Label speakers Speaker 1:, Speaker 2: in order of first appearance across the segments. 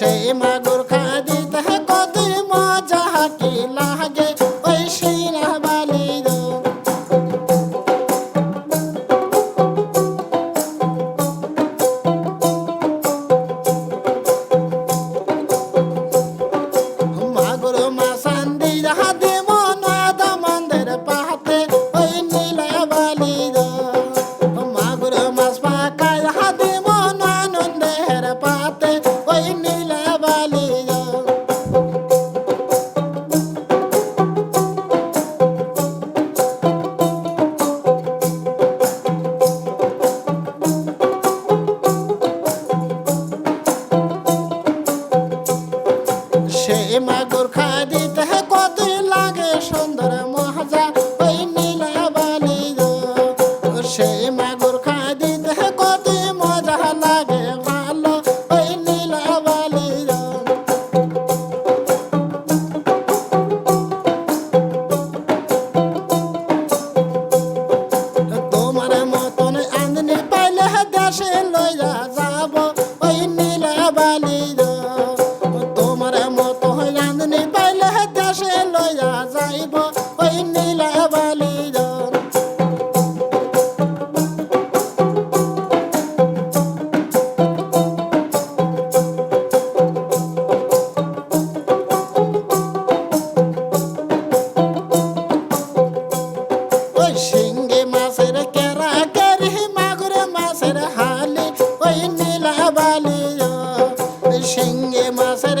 Speaker 1: সেই মাগুর ওই শিঙ্গি মাছের কেরা কেরি মাগুর মাছের হালি ওই নীলা বালি শিঙ্গি মাছের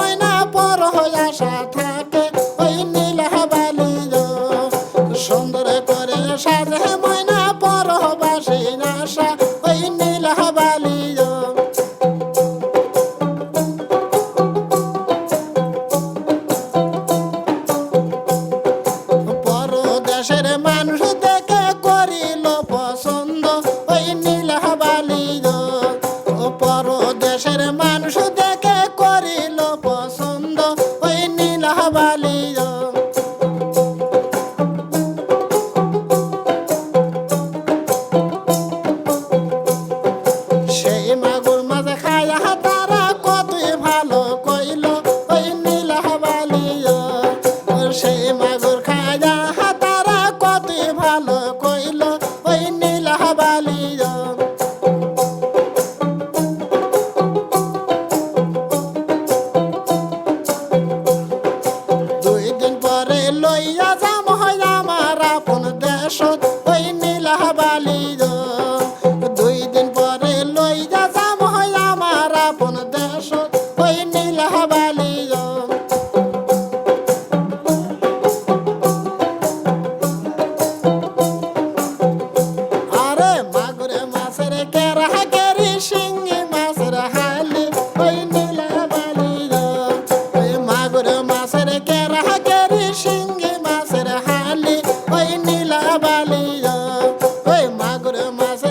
Speaker 1: caballo. দুই দিন পরে লইয়া Damas